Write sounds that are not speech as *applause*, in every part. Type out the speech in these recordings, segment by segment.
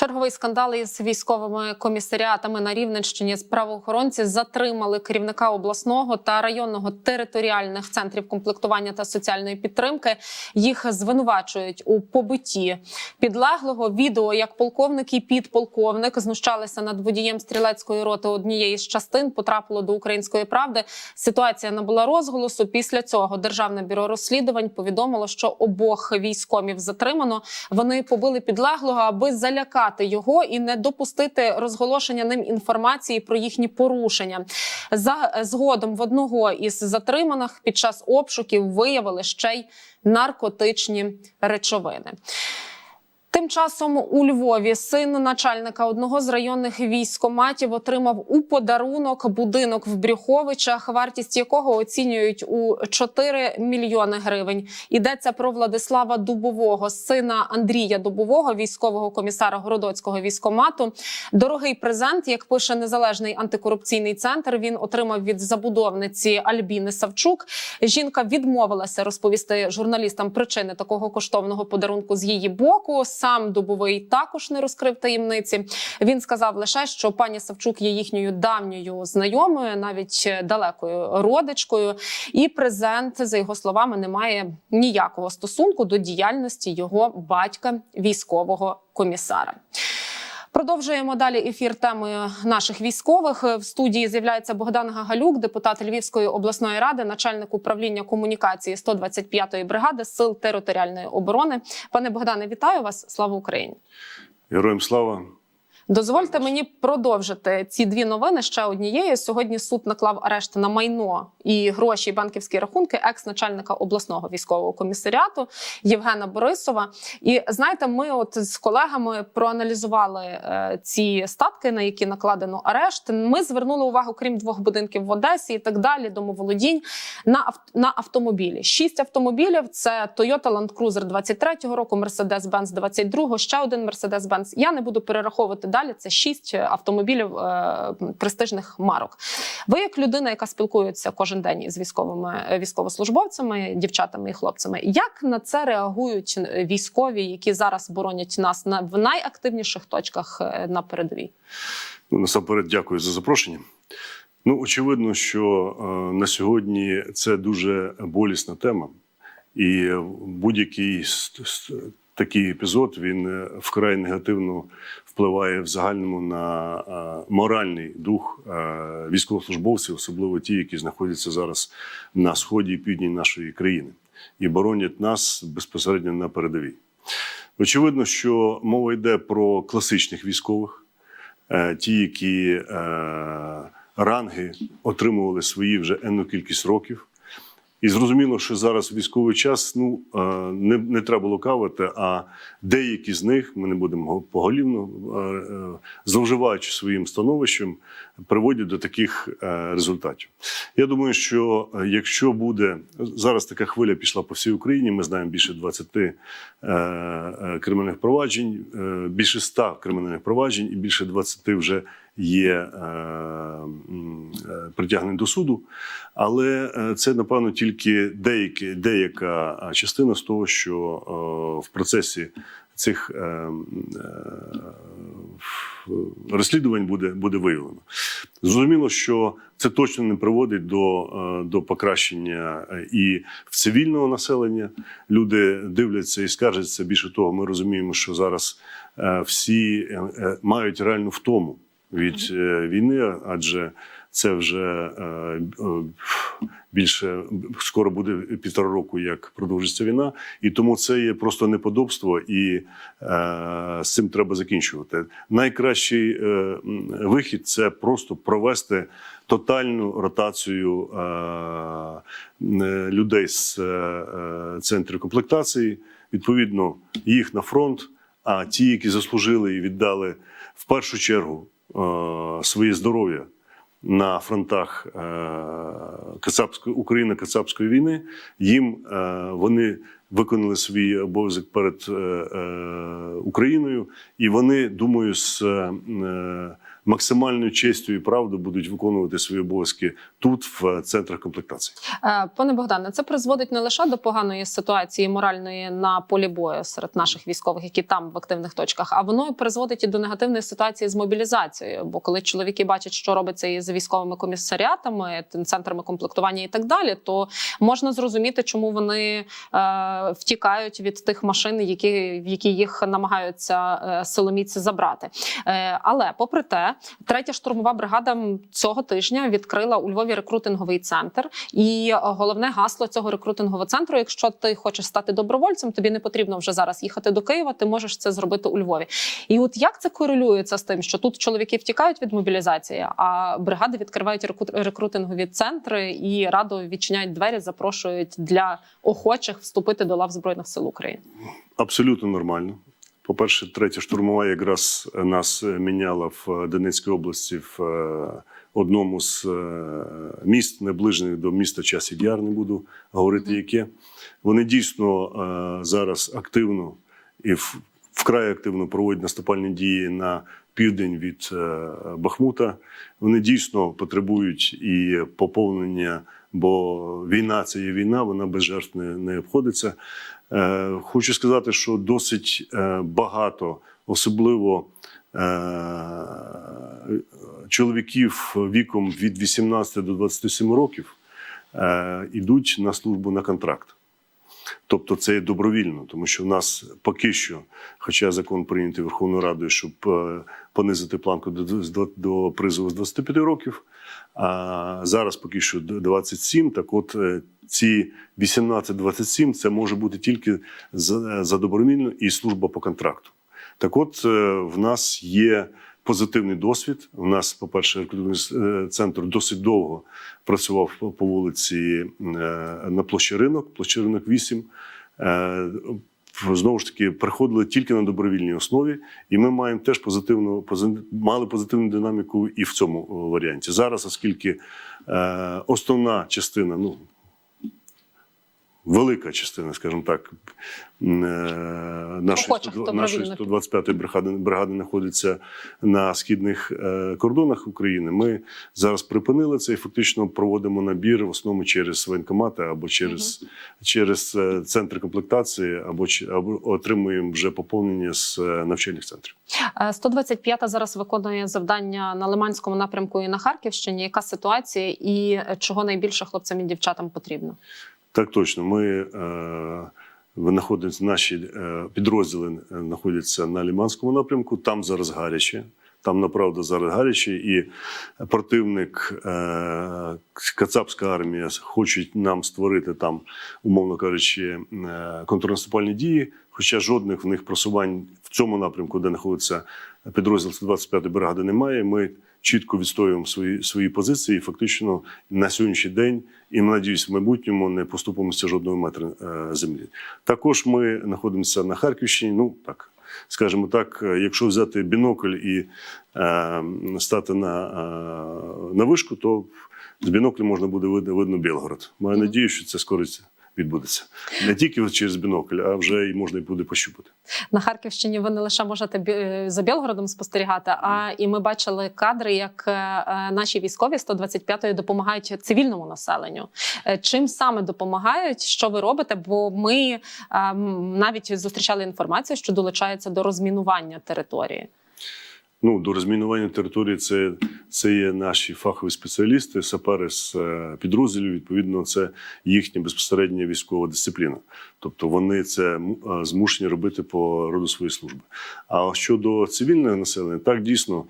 Черговий скандал із військовими комісаріатами на Рівненщині з правоохоронці затримали керівника обласного та районного територіальних центрів комплектування та соціальної підтримки. Їх звинувачують у побитті підлеглого. Відео як полковник і підполковник знущалися над водієм стрілецької роти однієї з частин. Потрапило до української правди. Ситуація набула розголосу. Після цього державне бюро розслідувань повідомило, що обох військомів затримано. Вони побили підлеглого, аби залякати його і не допустити розголошення ним інформації про їхні порушення. За згодом в одного із затриманих під час обшуків виявили ще й наркотичні речовини. Тим часом у Львові син начальника одного з районних військоматів отримав у подарунок будинок в Брюховичах, вартість якого оцінюють у 4 мільйони гривень. Йдеться про Владислава Дубового, сина Андрія Дубового, військового комісара Городоцького військомату. Дорогий презент, як пише незалежний антикорупційний центр, він отримав від забудовниці Альбіни Савчук. Жінка відмовилася розповісти журналістам причини такого коштовного подарунку з її боку. Сам Дубовий також не розкрив таємниці. Він сказав лише, що пані Савчук є їхньою давньою знайомою, навіть далекою родичкою. І презент, за його словами, не має ніякого стосунку до діяльності його батька, військового комісара. Продовжуємо далі ефір темою наших військових. В студії з'являється Богдан Гагалюк, депутат Львівської обласної ради, начальник управління комунікації 125-ї бригади сил територіальної оборони. Пане Богдане, вітаю вас! Слава Україні! Героям слава! Дозвольте мені продовжити ці дві новини ще однією. Сьогодні суд наклав арешт на майно і гроші, і банківські рахунки екс-начальника обласного військового комісаріату Євгена Борисова. І знаєте, ми от з колегами проаналізували е, ці статки, на які накладено арешт. Ми звернули увагу, крім двох будинків в Одесі і так далі, домоволодінь на на автомобілі. Шість автомобілів: це Toyota Land Cruiser 23-го року, Mercedes-Benz 22-го, ще один Mercedes-Benz. Я не буду перераховувати далі. Це шість автомобілів е, престижних марок. Ви, як людина, яка спілкується кожен день із військовими е, військовослужбовцями, дівчатами і хлопцями, як на це реагують військові, які зараз боронять нас на в найактивніших точках е, на передовій? Ну, насамперед, дякую за запрошення. Ну, очевидно, що е, на сьогодні це дуже болісна тема, і будь-який такий епізод він е, вкрай негативно впливає в загальному на е, моральний дух е, військовослужбовців, особливо ті, які знаходяться зараз на сході і півдні нашої країни, і боронять нас безпосередньо на передовій. Очевидно, що мова йде про класичних військових, е, ті, які ранги отримували свої вже енну кількість років. І зрозуміло, що зараз військовий час ну е, не, не треба лукавити, а деякі з них ми не будемо го- поголівно е, е, зловживаючи своїм становищем, приводять до таких результатів. Я думаю, що якщо буде зараз така хвиля пішла по всій Україні, ми знаємо більше 20 е, е, кримінальних проваджень, більше 100 кримінальних проваджень і більше 20 вже є е, е, притягнені до суду. Але е, це, напевно, тільки деякі, деяка частина з того, що в процесі цих розслідувань буде, буде виявлено. Зрозуміло, що це точно не приводить до, до покращення і в цивільного населення. Люди дивляться і скаржаться. Більше того, ми розуміємо, що зараз всі мають реальну втому від е, війни, адже це вже е, е, більше скоро буде півтора року, як продовжиться війна, і тому це є просто неподобство, і з цим треба закінчувати. Найкращий вихід це просто провести тотальну ротацію людей з центрів комплектації, відповідно, їх на фронт. А ті, які заслужили і віддали в першу чергу своє здоров'я на фронтах е, Кацапської України Кацапської війни, їм е, вони виконали свій обов'язок перед е, е, Україною, і вони думаю, з е, максимальною честю і правдою будуть виконувати свої обов'язки тут, в центрах комплектації. Е, Пане Богдане, це призводить не лише до поганої ситуації моральної на полі бою серед наших військових, які там в активних точках, а воно призводить і до негативної ситуації з мобілізацією. Бо коли чоловіки бачать, що робиться із військовими комісаріатами, центрами комплектування і так далі, то можна зрозуміти, чому вони е, втікають від тих машин, які в які їх намагаються е, силоміці забрати. Е, але попри те, третя штурмова бригада цього тижня відкрила у Львові рекрутинговий центр. І е, головне гасло цього рекрутингового центру: якщо ти хочеш стати добровольцем, тобі не потрібно вже зараз їхати до Києва. Ти можеш це зробити у Львові. І от як це корелюється з тим, що тут чоловіки втікають від мобілізації, а бригади відкривають рекрутингові центри і радо відчиняють двері, запрошують для охочих вступити до лав збройних сил України. Абсолютно нормально. По-перше, третя штурмова якраз нас міняла в Донецькій області в е, одному з е, міст, наближених до міста Часів Яр, не буду говорити яке. Вони дійсно е, зараз активно і вкрай активно проводять наступальні дії на південь від Бахмута. Вони дійсно потребують і поповнення, бо війна це є війна, вона без жертв не, не обходиться. Е, Хочу сказати, що досить е, багато, особливо е, чоловіків віком від 18 до 27 років, е, йдуть на службу на контракт. Тобто це є добровільно, тому що в нас поки що, хоча закон прийнятий Верховною Радою, щоб е, понизити планку до, до, призову з 25 років, а зараз поки що 27, так от е, ці 18-27 це може бути тільки за, за добровільно і служба по контракту. Так от е, в нас є позитивний досвід. У нас, по-перше, рекрутинговий е, центр досить довго працював по- по вулиці е, на площі ринок, площі ринок 8. Е, Знову ж таки, приходили тільки на добровільній основі, і ми маємо теж позитивну мали позитивну динаміку і в цьому варіанті. Зараз, оскільки основна частина, ну велика частина, скажімо так, е, нашої, Охочих 100 нашої 125-ї бригади, бригади знаходиться на східних е, кордонах України. Ми зараз припинили це і фактично проводимо набір в основному через воєнкомати або через, через е, центри комплектації, або, або отримуємо вже поповнення з навчальних центрів. Е, 125-та зараз виконує завдання на Лиманському напрямку і на Харківщині. Яка ситуація і чого найбільше хлопцям і дівчатам потрібно? Так точно. Ми е, знаходимося, наші е, підрозділи е, знаходяться на Ліманському напрямку. Там зараз гаряче. Там направду зараз гаряче, і противник е, Кацапська армія хочуть нам створити там, умовно кажучи, е, контрнаступальні дії. Хоча жодних в них просувань в цьому напрямку, де знаходиться підрозділ 125-ї бригади, немає. Ми чітко відстоюємо свої, свої позиції. І фактично на сьогоднішній день, і надіюсь, в майбутньому не поступимося жодного метра е, землі. Також ми знаходимося на Харківщині. Ну так скажімо так, е, якщо взяти бінокль і е, стати на, е, на вишку, то з біноклю можна буде видно, видно Білгород. Маю надію, що це скоро відбудеться. Не тільки через бінокль, а вже і можна і буде пощупати. На Харківщині ви не лише можете е, за Білгородом спостерігати, а і ми бачили кадри, як е, е, наші військові 125-ї допомагають цивільному населенню. Чим саме допомагають? Що ви робите? Бо ми навіть зустрічали інформацію, що долучаються до розмінування території. Ну, до розмінування території це, це є наші фахові спеціалісти, сапери з е, підрозділів. Відповідно, це їхня безпосередня військова дисципліна. Тобто вони це е, змушені робити по роду своєї служби. А щодо цивільного населення, так дійсно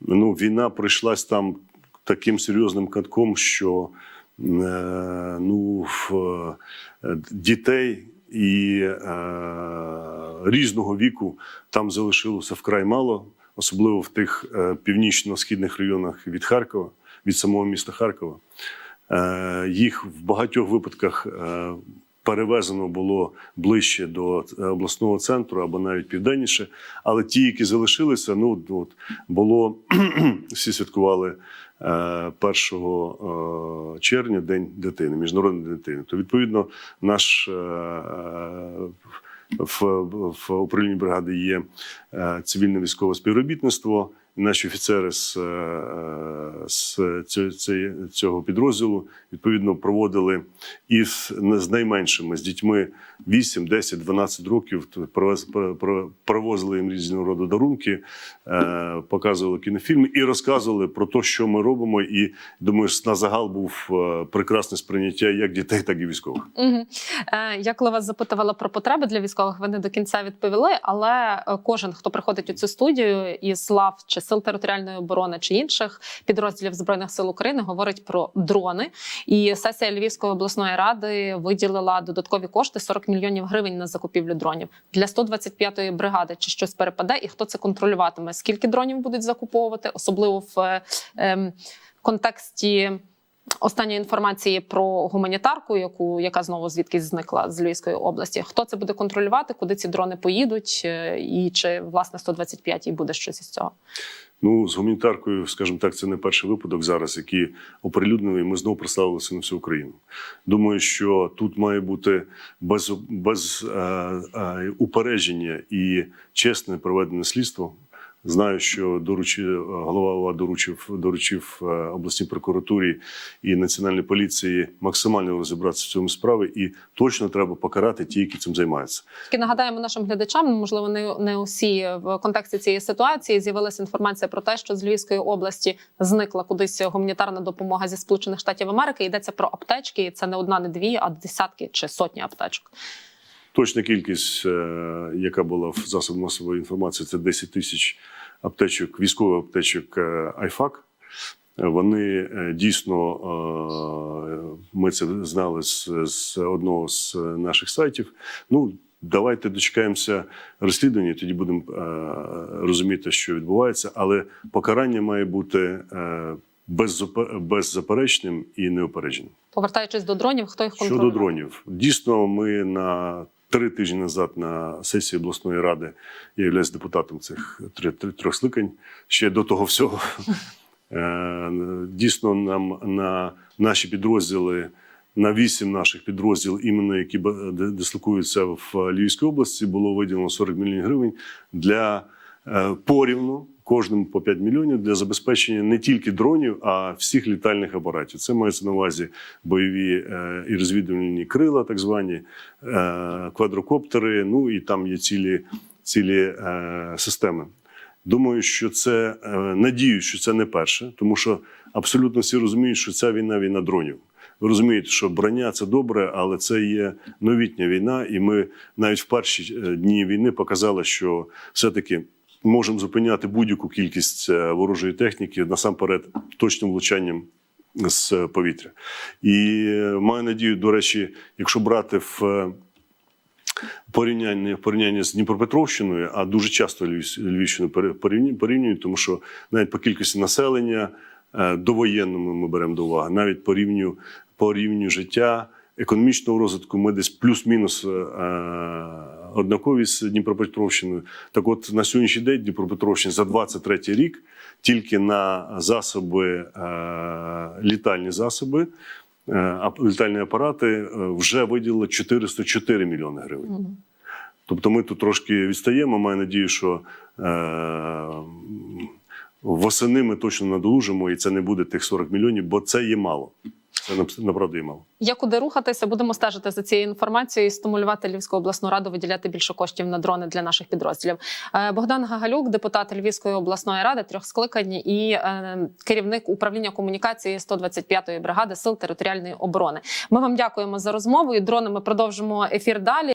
ну, війна пройшлась там таким серйозним катком, що е, ну, в, дітей і е, різного віку там залишилося вкрай мало, особливо в тих е, північно-східних районах від Харкова, від самого міста Харкова. Е, їх в багатьох випадках е, перевезено було ближче до обласного центру або навіть південніше. Але ті, які залишилися, ну от було *clears throat* всі святкували е, 1 червня День дитини, Міжнародний дитини. То відповідно наш. В, в управлінні бригади є е, цивільне військове співробітництво, наші офіцери з, е, з цього, підрозділу відповідно проводили і з, найменшими з дітьми 8, 10, 12 років. Привозили їм різного роду дарунки, е, показували кінофільми і розказували про те, що ми робимо. І думаю, на загал був е, прекрасне сприйняття як дітей, так і військових. Угу. Я коли вас запитувала про потреби для військових, ви не до кінця відповіли. Але кожен, хто приходить у цю студію із лав чи сил територіальної оборони чи інших підрозділів збройних сил України, говорить про дрони. І сесія Львівської обласної ради виділила додаткові кошти 40 мільйонів гривень на закупівлю дронів для 125-ї бригади. Чи щось перепаде, і хто це контролюватиме? Скільки дронів будуть закуповувати, особливо в е, ем, контексті. Останньої інформації про гуманітарку, яку яка знову звідкись зникла з Львівської області. Хто це буде контролювати, куди ці дрони поїдуть, е, і чи власне 125 буде щось із цього? Ну, з гуманітаркою, скажімо так, це не перший випадок зараз, який оприлюднений. Ми знову представилися на всю Україну. Думаю, що тут має бути без, без е, е, упередження і чесне проведене слідство. Знаю, що доручи, голова ОВА доручив, доручив е, обласній прокуратурі і національній поліції максимально розібратися в цьому справі, і точно треба покарати ті, які цим займаються. Тільки нагадаємо нашим глядачам, можливо, не, не усі в контексті цієї ситуації з'явилася інформація про те, що з Львівської області зникла кудись гуманітарна допомога зі Сполучених Штатів Америки. Йдеться про аптечки, і це не одна, не дві, а десятки чи сотні аптечок. Точна кількість, е, яка була в засобах масової інформації, це 10 тисяч аптечок, військових аптечок е, Айфак. Вони е, дійсно, ми це знали з, з одного з наших сайтів. Ну, давайте дочекаємося розслідування, тоді будемо розуміти, що відбувається. Але покарання має бути беззаперечним і неупередженим. Повертаючись до дронів, хто їх контролює? Щодо дронів, дійсно, ми на три тижні назад на сесії обласної ради я являюсь депутатом цих трьох скликань. Ще до того всього. Е, Дійсно, нам на наші підрозділи. На вісім наших підрозділів, іменно які дислокуються в Львівській області, було виділено 40 мільйонів гривень для порівну кожному по 5 мільйонів для забезпечення не тільки дронів, а всіх літальних апаратів. Це мається на увазі бойові е, і розвідувальні крила, так звані е, квадрокоптери. Ну і там є цілі, цілі е, системи. Думаю, що це е, надію, що це не перше, тому що абсолютно всі розуміють, що ця війна війна дронів. Ви розумієте, що броня це добре, але це є новітня війна, і ми навіть в перші е, дні війни показали, що все-таки можемо зупиняти будь-яку кількість е, ворожої техніки насамперед точним влучанням з повітря. І е, маю надію, до речі, якщо брати в е, порівняння в порівнянні з Дніпропетровщиною, а дуже часто Львівщину порівнюють, тому що навіть по кількості населення е, довоєнному ми беремо до уваги, навіть по рівню, по рівню життя, економічного розвитку, ми десь плюс-мінус однакові з Дніпропетровщиною. Так от на сьогоднішній день Дніпропетровщина за 23 рік тільки на засоби, е, літальні засоби, е, літальні апарати е, вже виділили 404 мільйони гривень. Тобто ми тут трошки відстаємо. Маю надію, що е, восени ми точно надолужимо, і це не буде тих 40 мільйонів, бо це є мало. Це мало. Є куди рухатися, будемо стежити за цією інформацією і стимулювати Львівську обласну раду виділяти більше коштів на дрони для наших підрозділів. Е, Богдан Гагалюк, депутат Львівської обласної ради, трьох скликань і е, керівник управління комунікації 125-ї бригади сил територіальної оборони. Ми вам дякуємо за розмову. І дрони ми продовжимо ефір далі.